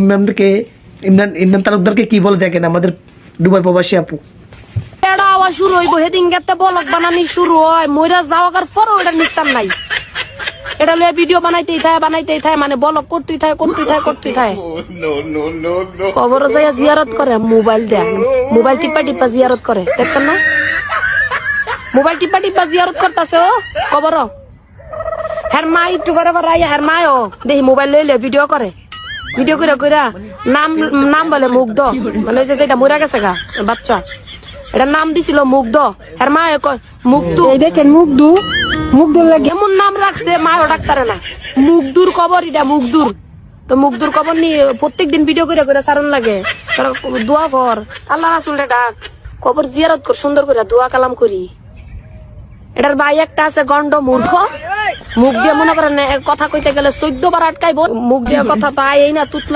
ইমরানকে, ইমরান ইমরান তালুকদারকে কি বলে দেখেন আমাদের দুবাই প্রবাসী আপু? শুরু হইব। গেতে বলক বানানি শুরু হয়। মইরা যাওয়ার পরও এটা নিস্তার নাই। এটা লয়ে ভিডিও বানাইতেই বানাইতেই মানে বলক করতেই থাকে করতেই থাকে করতেই থাকে কবর যাইয়া জিয়ারত করে। মোবাইল দেয় মোবাইল টিপা টিপা জিয়ারত করে। দেখছেন না? মোবাইল টিপা টিপা জিয়ারত করতেছে, ও। কবর হ্যার মা একটু করে আবার আইয়া হ্যার মা ও দেখি মোবাইল লইলে ভিডিও করে। ভিডিও করে কইরা নাম নাম বলে মুগ্ধ। মানে যে যেটা মরে গেছে গা বাচ্চা। এটা নাম দিছিল মুগ্ধ। হ্যার মা মুগ্ধ। এই দেখেন মুগ্ধু। মুগ্ধুর লাগে এমন নাম রাখছে মাও ডাক্তারে না। মুগদুর কবর এটা মুগদুর তো মুগদুর কবর নিয়ে প্রত্যেক দিন ভিডিও করে করে সারণ লাগে। দোয়া কর। আল্লাহ রাসুল ডাক। কবর জিয়ারত কর সুন্দর করে দোয়া কালাম করি। এটার ভাই একটা আছে গন্ড মূর্খ মুখ দিয়ে মনে করেন কথা কইতে গেলে চোদ্দ বার আটকাইব। মুখ দিয়ে কথা পাই এই না, তুতলা